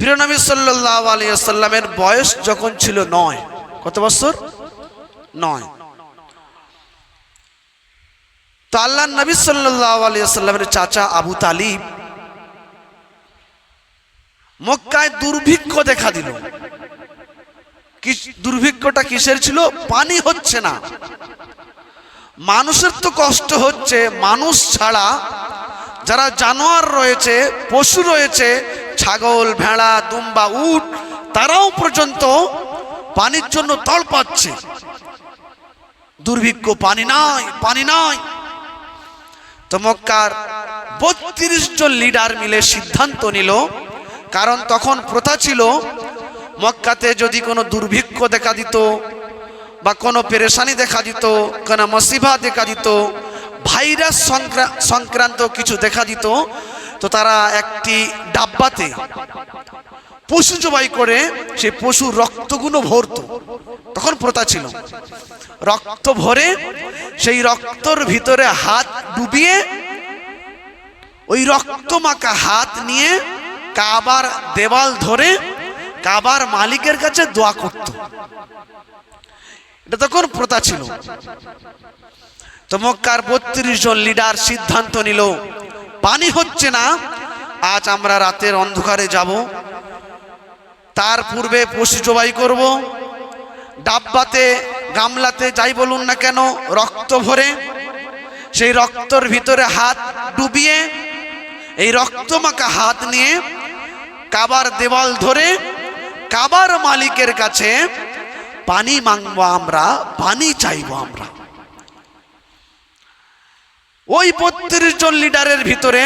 প্রিয় নবী সাল্লাহ আলিয়াল্লামের বয়স যখন ছিল নয়, কত বছর? নয়। তো আল্লাহ নবী সাল্লাহ আলিয়াল্লামের চাচা আবু তালিব মক্কায় দুর্ভিক্ষ দেখা দিল। দুর্ভিক্ষটা কিসের ছিল? পানি হচ্ছে না। মানুষের তো কষ্ট হচ্ছে, মানুষ ছাড়া যারা জানোয়ার রয়েছে, পশু রয়েছে ছাগল, ভেড়া, দুম্বা, উট, তারাও পর্যন্ত পানির জন্য তল পাচ্ছে। দুর্ভিক্ষ, পানি নাই পানি নাই। তো মক্কার বত্রিশ জন লিডার মিলে সিদ্ধান্ত নিল, কারণ তখন প্রথা ছিল, মক্কাতে যদি কোনো দুর্ভিক্ষ দেখা দিত বা কোনো পেরেশানি দেখা দিত, কোনো মসিবা দেখা দিত, ভাইরাস সংক্রান্ত কিছু দেখা দিত তো তারা একটি ডাব্বাতে পশু জবাই করে সেই পশুর রক্তগুলো ভরত। তখন প্রথা ছিল। রক্ত ভরে সেই রক্তর ভিতরে হাত ডুবিয়ে ওই রক্ত মাখা হাত নিয়ে কাবার দেওয়াল ধরে কাবার মালিকের কাছে দোয়া করত। এটা তখন প্রথা ছিল। তো মক্কার বত্রিশ জন লিডার সিদ্ধান্ত নিল পানি হচ্ছে না। আজ আমরা রাতের অন্ধকারে যাব। তার পূর্বে পশু জবাই করব। ডাব্বাতে, গামলাতে যাই বলুন না কেন, রক্ত ভরে, সেই রক্তর ভিতরে হাত ডুবিয়ে, এই রক্তমাখা হাত নিয়ে কাবার দেওয়াল ধরে কাবার মালিকের কাছে পানি মাংবো আমরা, পানি চাইব আমরা। ওই বত্রিশ জন লিডারের ভিতরে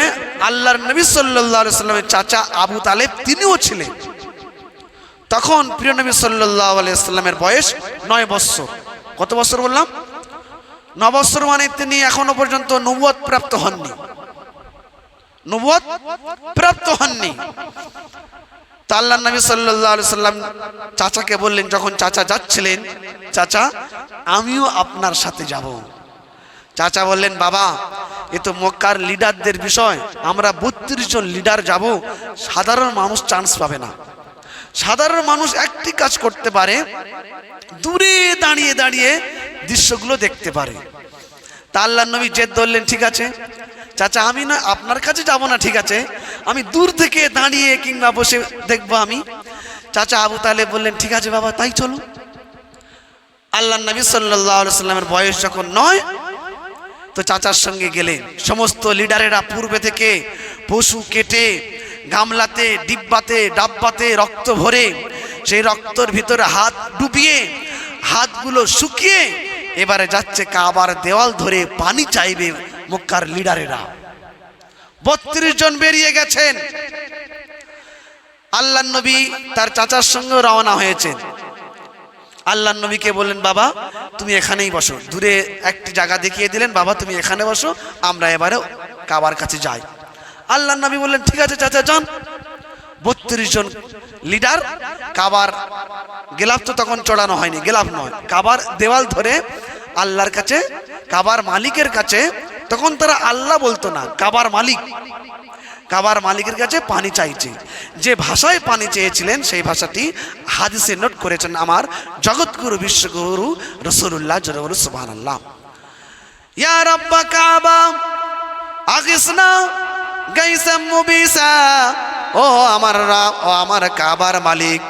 আল্লাহর নবী সাল্লাহ সাল্লামের চাচা আবু তালেব তিনিও ছিলেন। তখন প্রিয় নবী সাল্লাহ আলাইস্লামের বয়স নয় বৎসর কত বছর বললাম? ন বৎসর মানে তিনি এখনও পর্যন্ত নবুয়ত প্রাপ্ত হননি। নবুয়ত প্রাপ্ত হননি। তা আল্লাহ নবী সাল্লাম চাচাকে বললেন, যখন চাচা যাচ্ছিলেন, চাচা, আমিও আপনার সাথে যাব। চাচা বললেন, বাবা, এ তো মক্কার লিডারদের বিষয়। আমরা বত্রিশ জন লিডার যাব, সাধারণ মানুষ চান্স পাবে না। সাধারণ মানুষ একটি কাজ করতে পারে, দূরে দাঁড়িয়ে দাঁড়িয়ে দৃশ্যগুলো দেখতে পারে। তা আল্লাহ নবী জেদ ধরলেন, ঠিক আছে, চাচা, আমি না, আপনার কাছে যাব না, ঠিক আছে। আমি দূর থেকে দাঁড়িয়ে কিংবা বসে দেখব আমি। চাচা আবু তালে বললেন, ঠিক আছে বাবা, তাই চলো। আল্লাহ নবী সাল্লাহ সাল্লামের বয়স যখন নয় তো চাচার সঙ্গে গেলেন সমস্ত লিডারেরা পূর্বে থেকে পশু কেটে, গামলাতে, ডিব্বাতে, ডাব্বাতে রক্ত ভরে, সেই রক্তর ভিতরে হাত ডুবিয়ে, হাতগুলো শুকিয়ে এবারে যাচ্ছে কাবার দেওয়াল ধরে পানি চাইবে মক্কার লিডারেরা। বত্রিশ জন বেরিয়ে গেছেন। আল্লাহ নবী তার চাচার সঙ্গে রওনা হয়েছেন। আল্লাহ নবীকে বললেন, বাবা, তুমি এখানেই বসো। দূরে একটি জায়গা দেখিয়ে দিলেন, বাবা, তুমি এখানে বসো, আমরা এবারে কাবার কাছে যাই। আল্লাহ নবী বললেন, ঠিক আছে চাচা, যান। বত্রিশ জন লিডার কাবার গেলাপ তো তখন চড়ানো হয়নি গেলাফ নয়। কাবার দেওয়াল ধরে আল্লাহর কাছে, কাবার মালিকের কাছে, তখন তারা আল্লাহ বলতো না, কাবার মালিক, কাবার মালিকের কাছে পানি চাইছে। যে ভাষায় পানি চেয়েছিলেন, সেই ভাষাটি হাদিসে নোট করেছেন আমার জগৎগুরু, বিশ্বগুরু রসুল্লাহ জরুর সুবাহ আল্লাহ ইয়া রব্বা কাবা, আগিসনা গাইসাম মুবিসা। ও আমার ও আমার কাবার মালিক,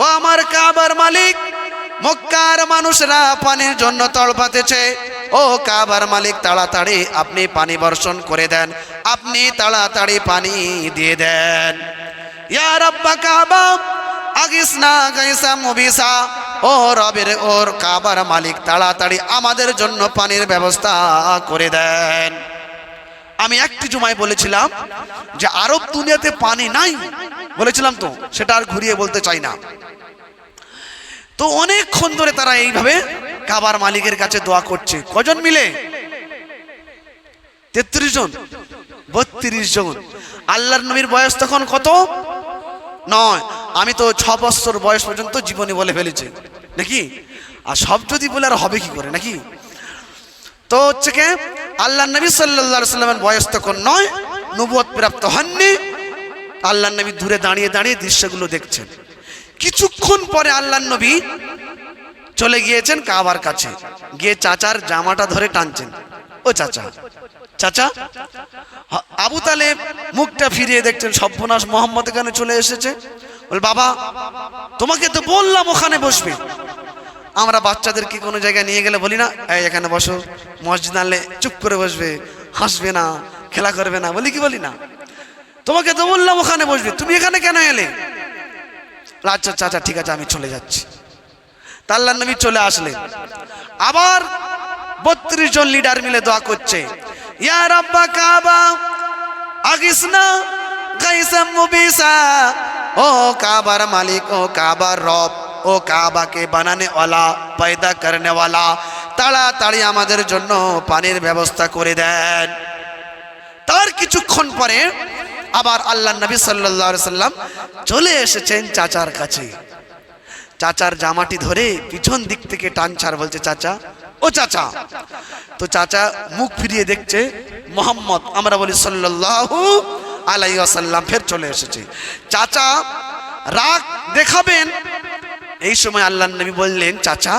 ও আমার কাবার মালিক, মক্কার মানুষরা পানির জন্য তড়পাতেছে ও কাবার মালিক, তাড়াতাড়ি আপনি পানি বর্ষণ করে দেন, আপনি তাড়াতাড়ি পানি দিয়ে দেন। ইয়া রাব্বা কাবা আগিসনা গাইসা মুবিসা। ও রবের, ওর কাবার মালিক, তাড়াতাড়ি আমাদের জন্য পানির ব্যবস্থা করে দেন। আমি একটি জুমায় বলেছিলাম যে আরব দুনিয়াতে পানি নাই, বলেছিলাম তো, সেটা আর ঘুরিয়ে বলতে চাই না। তো অনেকক্ষণ ধরে তারা এইভাবে কাবার মালিকের কাছে দোয়া করছে। কজন মিলে? তেত্রিশ জন, বত্রিশ জন। আল্লাহর নবীর বয়স তখন কত? নয়, আমি তো ছ বছর বয়স পর্যন্ত জীবনী বলে ফেলেছি। নাকি? আর সব যদি বলে আর হবে কি করে, নাকি? তো হচ্ছে কে? আল্লাহ নবী সাল্লাহ সাল্লামের বয়স তখন নয় নবুয়ত প্রাপ্ত হননি। আল্লাহ নবী দূরে দাঁড়িয়ে দাঁড়িয়ে দৃশ্যগুলো দেখছেন। কিছুক্ষণ পরে আল্লাহ নবী চলে গিয়েছেন কাবার কাছে। গিয়ে চাচার জামাটা ধরে টানছেন। ও চাচা। চাচা? আবু তালেব মুখটা ফিরিয়ে দেখছেন সব্যনাশ মোহাম্মদ এখানে চলে এসেছে। বল, বাবা, তোমাকে তো বললাম ওখানে বসবে। আমরা বাচ্চাদেরকে কোনো জায়গায় নিয়ে গেলে বলি না, এই, এখানে বসো, মসজিদ আনলে চুপ করে বসবে, হাসবে না, খেলা করবে না। বলি, কি বলি না? তোমাকে তো বললাম ওখানে বসবে, তুমি এখানে কেন এলে? আচ্ছা চাচা, ঠিক আছে, আমি চলে যাচ্ছি। তা আল্লাহ নবী চলে আসলেন। আবার বত্রিশ জন লিডার মিলে দোয়া করছে। ইয়া রাব্বা কাবা, আগিসনা গাইসাম মুবিসা। ও কাবার মালিক, ও কাবার রব, ও কাবাকে বানানে ওয়ালা পয়দা করনে ওয়ালা তাড়াতাড়ি আমাদের জন্য পানির ব্যবস্থা করে দেন। তার কিছুক্ষণ পরে আবার আল্লাহ নবী সাল্লাল্লাহু সাল্লাম চলে এসেছেন চাচার কাছে। চাচার জামাটি ধরে পিছন দিক থেকে টানছাড় বলছে, চাচা ও চাচা। তো চাচা মুখ ফিরিয়ে দেখছে, মোহাম্মদ আমরা বলি সাল্লাল্লাহু আলাইহি ওয়াসাল্লাম ফের চলে এসেছে। চাচা, রাগ দেখাবেন? এই সময় আল্লাহ নবী বললেন, চাচা,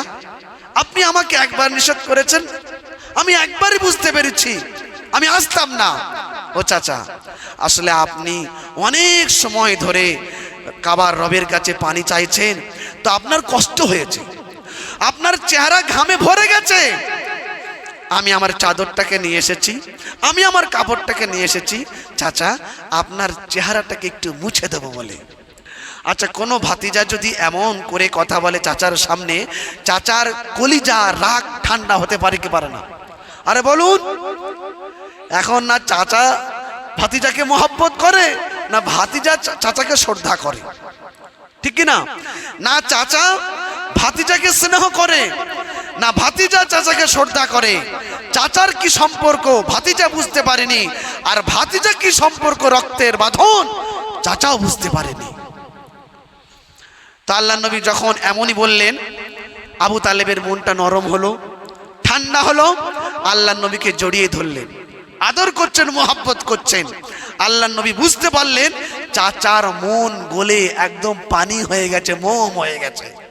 আপনি আমাকে একবার নিষেধ করেছেন? আমি একবারই বুঝতে পেরেছি, আমি আসতাম না। ও চাচা, আসলে আপনি অনেক সময় ধরে কাবার রবের কাছে পানি চাইছেন, তো আপনার কষ্ট হয়েছে। আপনার চেহারা ঘামে ভরে গেছে। আমি আমার চাদরটাকে নিয়ে এসেছি। আমি আমার কাপড়টাকে নিয়ে এসেছি। চাচা, আপনার চেহারাটাকে একটু মুছে দেবো বলে। আচ্ছা কোনো ভাতিজা যদি এমন করে কথা বলে চাচার সামনে, চাচার কলিজা রাগ ঠান্ডা হতে পারে কি পারে না? আরে বলুন, এখন না চাচা ভাতিজাকে মহব্বত করে, না ভাতিজা চাচাকে শ্রদ্ধা করে? ঠিক না? না, চাচা ভাতিজাকে স্নেহ করে। না, ভাতিজা চাচাকে শ্রদ্ধা করে। চাচার কি সম্পর্ক? ভাতিজা বুঝতে পারেনি। আর ভাতিজা কি সম্পর্ক? রক্তের বাঁধন? চাচাও বুঝতে পারেনি। তা আল্লাহ নবী যখন এমনই বললেন, আবু তালেবের মনটা নরম হলো, ঠান্ডা হলো, আল্লাহ নবীকে জড়িয়ে ধরলেন। আদর করছেন, মোহাব্বত করছেন। আল্লাহ নবী বুঝতে পারলেন, চাচার মন গলে একদম পানি হয়ে গেছে, মোম হয়ে গেছে।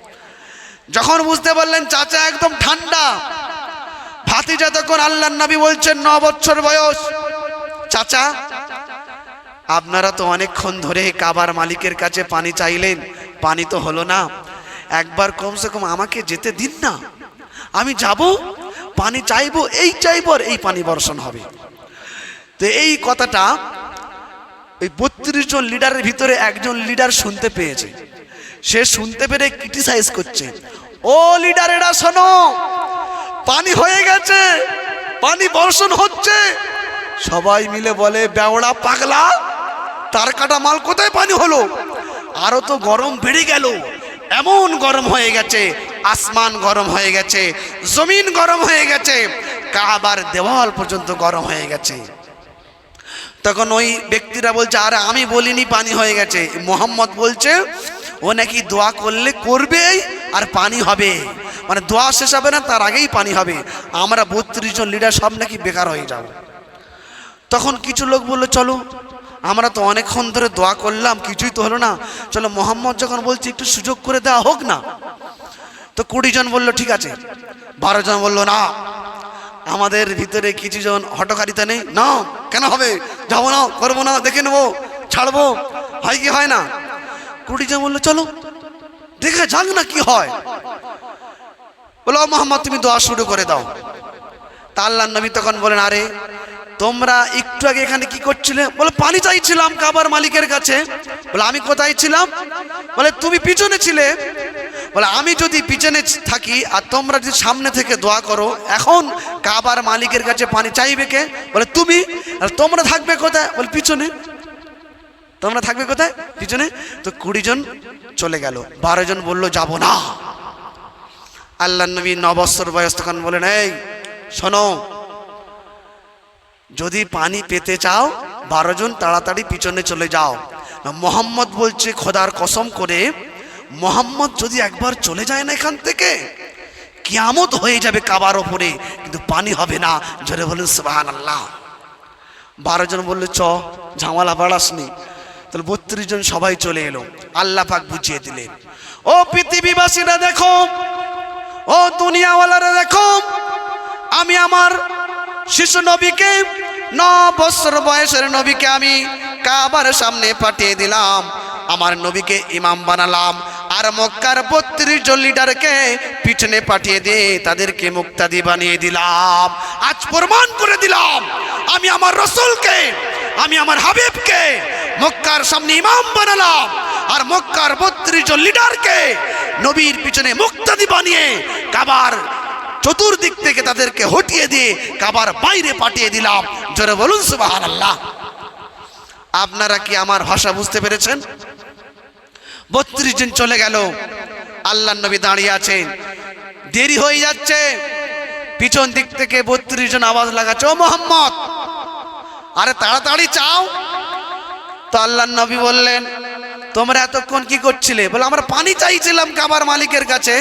যখন বুঝতে পারলেন চাচা একদম ঠান্ডা, ভাতিজা তখন আল্লাহ নবী বলছেন, ন বছর বয়স। চাচা, আপনারা তো অনেকক্ষণ ধরে কাবার মালিকের কাছে পানি চাইলেন, পানি তো হলো না। একবার কমসে কম আমাকে যেতে দিন না। আমি যাব, পানি চাইব, এই চাইব আর এই পানি বর্ষণ হবে। তো এই কথাটা ওই বত্রিশ জন লিডারের ভিতরে একজন লিডার শুনতে পেয়েছে। সে শুনতে পেরে ক্রিটিসাইজ করছে। ও লিডারেরা শোনো, পানি হয়ে গেছে, পানি বর্ষণ হচ্ছে। সবাই মিলে বলে, বেওড়া পাগলা, তার কাটা মাল কোথায় পানি হলো? আরও তো গরম বেড়ে গেল। এমন গরম হয়ে গেছে, আসমান গরম হয়ে গেছে, জমিন গরম হয়ে গেছে, কাবার দেওয়াল পর্যন্ত গরম হয়ে গেছে। তখন ওই ব্যক্তিরা বলছে, আরে আমি বলিনি পানি হয়ে গেছে। মোহাম্মদ বলছে ও নাকি দোয়া করলে করবেই আর পানি হবে। মানে দোয়া শেষ হবে না, তার আগেই পানি হবে। আমরা বত্রিশ জন লিডার সব নাকি বেকার হয়ে যাব। তখন কিছু লোক বলল, চলো, আমরা তো অনেকক্ষণ ধরে দোয়া করলাম, কিছুই তো হলো না। চলো, মোহাম্মদ যখন বলছি, একটু সুযোগ করে দেওয়া হোক না। তো কুড়ি জন বলল, ঠিক আছে। বারো জন বলল, না, আমাদের ভিতরে কিছু জন হটকারিতা নেই। না, কেন হবে? যাব না, করব না, দেখে নেব, ছাড়বো। হয় কি হয় না? জন বলল, চলো, দেখে যাক না কি হয়। বলো মোহাম্মদ, তুমি দোয়া শুরু করে দাও। তা আল্লাহ নবী তখন বলেন, আরে, তোমরা একটু আগে এখানে কি করছিলে? বলে, পানি চাইছিলাম কাবার মালিকের কাছে। বলে, আমি কোথায় ছিলাম? বলে, তুমি পিছনে ছিলে। বলে, আমি যদি পিছনে থাকি আর তোমরা যদি সামনে থেকে দোয়া করো, এখন কাবার মালিকের কাছে পানি চাইবে কে? বলে, তুমি, আর তোমরা থাকবে কোথায়? বলে, পিছনে। তোমরা থাকবে কোথায়? পিছনে? তো কুড়ি জন চলে গেল। বারো জন বলল, যাব না। আল্লাহ নবী নবৎসর বয়স তখন বলেন এই, শোনো। যদি পানি পেতে চাও, বারো জন তাড়াতাড়ি পিছনে চলে যাও। মোহাম্মদ বলছে, খোদার কসম করে, মোহাম্মদ যদি একবার চলে যায় না এখান থেকে, কিয়ামত হয়ে যাবে কাবার ওপরে, কিন্তু পানি হবে না। জোরে বলুন সুবাহান আল্লাহ বারো জন বলল, চ, ঝামেলা বাড়াসনি। তাহলে বত্রিশ জন সবাই চলে এলো। আল্লাহ পাক বুঝিয়ে দিলেন। ও পৃথিবীবাসীরা দেখো, ও দুনিয়াওয়ালারা দেখো, আমি আমার শিশু নবীকে ন বছর বয়সের নবীকে আমি কাবার সামনে পাঠিয়ে দিলাম। আমার নবীকে ইমাম বানালাম আর মক্কার বত্রিশ জন লিডারকে পিছনে পাঠিয়ে দিয়ে তাদেরকে মুক্তাদি বানিয়ে দিলাম। আজ প্রমাণ করে দিলাম, আমি আমার রসুলকে, আমি আমার হাবিবকে মক্কার সামনে ইমাম বানালাম। আর মক্কার বত্রিশ জন লিডারকে নবীর পিছনে মুক্তাদি বানিয়ে কাবার চতুর্দিক থেকে তাদেরকে হটিয়ে দিয়ে কাবার বাইরে পাঠিয়ে দিলাম। জোরে বলুন সুবাহান আল্লাহ আপনারা কি আমার ভাষা বুঝতে পেরেছেন? বত্রিশ জন চলে গেল। আল্লাহ নবী দাঁড়িয়ে আছেন। দেরি হয়ে যাচ্ছে। পিছন দিক থেকে বত্রিশ জন আওয়াজ লাগাচ্ছে, ও মোহাম্মদ, আরে তাড়াতাড়ি চাও। তো আল্লাহ নবী বললেন, তোমরা এতক্ষণ কি করছিলে? বলে, আমরা পানি চাইছিলাম কাবার মালিকের কাছে।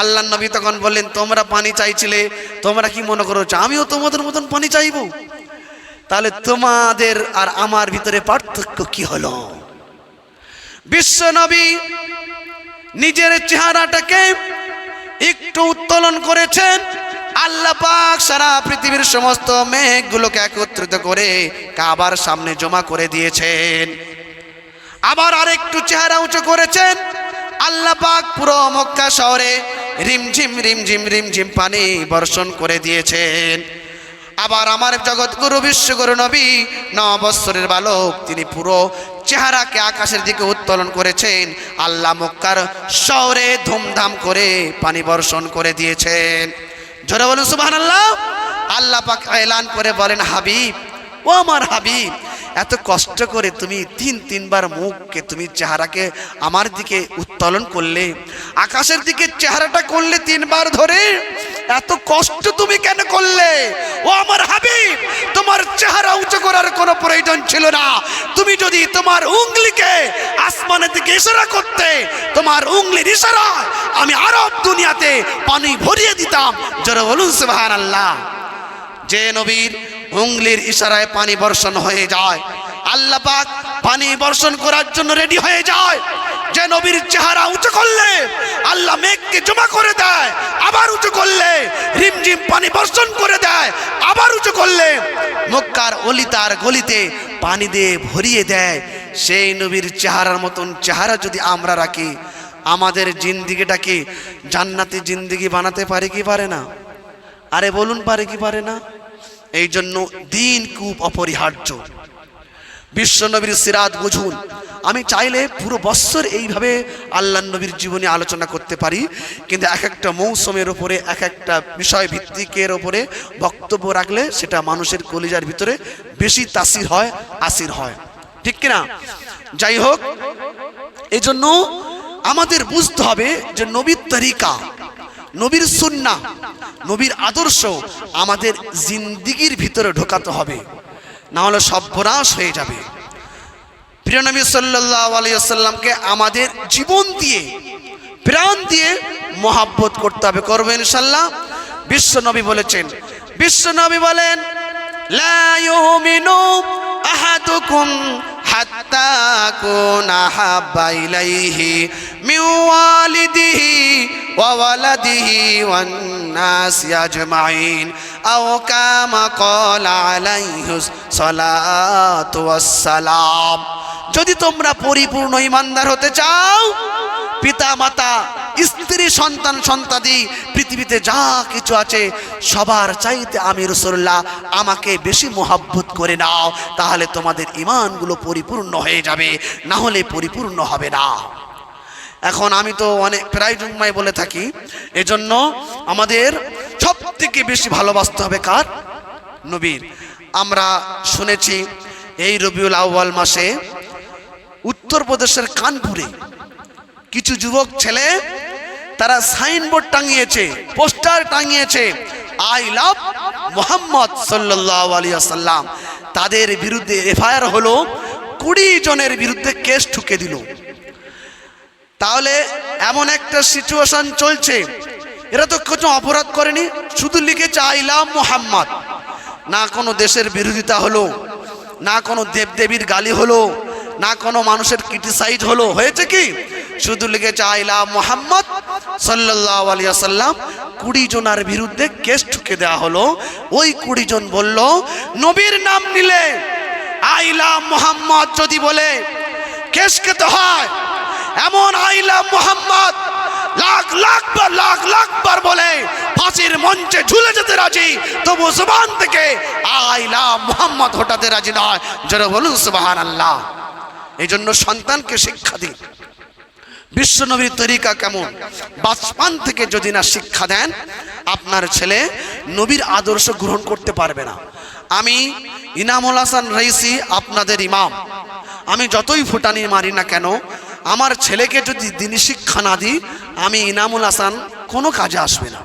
আল্লাহ নবী তখন বললেন, তোমরা পানি চাইছিলে, তোমরা কি মনে করো আমিও তোমাদের মতন পানি চাইব? তাহলে তোমাদের আর আমার ভিতরে পার্থক্য কি হলো? বিশ্ব নবী নিজের চেহারাটাকে একটু উত্তোলন করেছেন আল্লাহ পাক সারা পৃথিবীর সমস্ত মেঘগুলোকে একত্রিত করে কাবার সামনে জমা করে দিয়েছেন। আবার আরেকটু চেহারা উঁচু করেছেন। আল্লাহ পাক পুরো মক্কা শহরে রিমঝিম রিমঝিম রিমঝিম পানি বর্ষণ করে দিয়েছেন। আবার আমার জগৎগুরু, বিশ্বগুরু নবী ন বৎসরের বালক, তিনি পুরো চেহারাকে আকাশের দিকে উত্তোলন করেছেন। আল্লাহ মক্কার শহরে ধুমধাম করে পানি বর্ষণ করে দিয়েছেন। জোরে বলুন সুবাহ আল্লাহ আল্লাহ পাক এলান করে বলেন হাবিব ও আমার হাবিব এত কষ্ট করে তুমি তিন, তিনবার মুখকে, তুমি চেহারাকে আমার দিকে উত্তোলন করলে, আকাশের দিকে চেহারাটা করলে তিনবার ধরে, এত কষ্ট তুমি কেন করলে? ও আমার হাবিব, তোমার চেহারা উঁচু করার কোনো প্রয়োজন ছিল না। তুমি যদি তোমার উঙ্গলিকে আসমানের দিকে ইশারা করতে, তোমার উঙ্গলির ইশারা আমি আরব দুনিয়াতে পানি ভরিয়ে দিতাম। জোরে বলুন সুবহানাল্লাহ। যে নবীর উঙ্গলির ইশারায় পানি বর্ষণ হয়ে যায়। আল্লাহ পাক পানি বর্ষণ করার জন্য রেডি হয়ে যায়। যে নবীর চেহারা উঁচু করলে আল্লাহ মেঘকে জমা করে দেয়, আবার উঁচু করলে রিমঝিম পানি বর্ষণ করে দেয়, আবার উঁচু করলে মক্কার অলিতার গলিতে পানি দিয়ে ভরিয়ে দেয়। সেই নবীর চেহারার মতন চেহারা যদি আমরা রাখি, আমাদের জিন্দিগিটাকে জান্নাতি জিন্দিগি বানাতে পারে কি পারে না? আরে বলুন পারে কি পারে না? এই জন্য দিন খুব অপরিহার্য। বিশ্বনবীর সিরাত বুঝুন, আমি চাইলে পুরো বৎসর এইভাবে আল্লাহ নবীর জীবনে আলোচনা করতে পারি, কিন্তু এক একটা মৌসুমের ওপরে এক একটা বিষয় ভিত্তিকের ওপরে বক্তব্য রাখলে সেটা মানুষের কলিজার ভিতরে বেশি তাসির হয়, আসির হয়। ঠিক কিনা? যাই হোক এই জন্য আমাদের বুঝতে হবে যে নবীর তরিকা নবীর সুন্না নবীর আদর্শ আমাদের জিন্দিগির ভিতরে ঢোকাতে হবে। না হলে সর্বনাশ হয়ে যাবে। প্রিয় নবী সাল্লাহ আলাইসাল্লামকে আমাদের জীবন দিয়ে, প্রাণ দিয়ে মহাব্বত করতে হবে। করব ইনশাল্লাহ বিশ্ব নবী বলেছেন, বিশ্ব নবী বলেন, লা ইউমিনু আহাদুকুম হাত্তা أكون أحب إليه من والده وولده والناس أجمعين أو كما قال عليه الصلاة সালাম যদি তোমরা পরিপূর্ণ ইমানদার হতে চাও পিতা মাতা স্ত্রী, সন্তান সন্তাদি পৃথিবীতে যা কিছু আছে, সবার চাইতে আমি রসুল্লাহ আমাকে বেশি মোহাব্বত করে নাও, তাহলে তোমাদের ইমানগুলো পরিপূর্ণ হয়ে যাবে, না হলে পরিপূর্ণ হবে না। এখন আমি তো অনেক, প্রায় জুম্মায় বলে থাকি, এজন্য আমাদের সব থেকে বেশি ভালোবাসতে হবে কার? নবীর। আমরা শুনেছি, এই রবিউল আউ্বাল মাসে উত্তরপ্রদেশের কানপুরে কিছু যুবক ছেলে, তারা সাইনবোর্ড টাঙিয়েছে পোস্টার টাঙিয়েছে আই লাভ মোহাম্মদ আলিয়াল্লাম তাদের বিরুদ্ধে এফআইআর হলো, কুড়ি জনের বিরুদ্ধে কেস ঠুকে দিল। তাহলে এমন একটা সিচুয়েশন চলছে, এরা তো কিছু অপরাধ করেনি, শুধু লিখেছে আইলাম মোহাম্মদ না কোনো দেশের বিরোধিতা হলো, না কোনো দেবদেবীর গালি হলো, না কোনো মানুষের ক্রিটিসাইজ হলো। হয়েছে কি? শুধু লিখেছে আইলা মোহাম্মদ সাল্লাহ আলিয়া সাল্লাম কুড়ি জনার বিরুদ্ধে কেস ঠুকে দেওয়া হলো। ওই কুড়ি জন বলল, নবীর নাম নিলে আইলা মোহাম্মদ যদি বলে, কেস খেতে হয়। এমন আইলা মোহাম্মদ লাখ লাখ বার, লাখ লাখ বার বলে ফাঁসির মঞ্চে ঝুলে যেতে রাজি। তবু জবান থেকে আইলা মোহাম্মদ হটাতে রাজি নয়। যারা বলুন সুবাহান আল্লাহ এই জন্য সন্তানকে শিক্ষা দিন। বিশ্বনবীর তরিকা কেমন? বাচপান থেকে যদি না শিক্ষা দেন, আপনার ছেলে নবীর আদর্শ গ্রহণ করতে পারবে না। আমি ইনামুল হাসান রইসি আপনাদের ইমাম। আমি যতই ফুটানি মারি না কেন, আমার ছেলেকে যদি দিনী শিক্ষা না দিই, আমি ইনামুল হাসান কোনো কাজে আসবে না।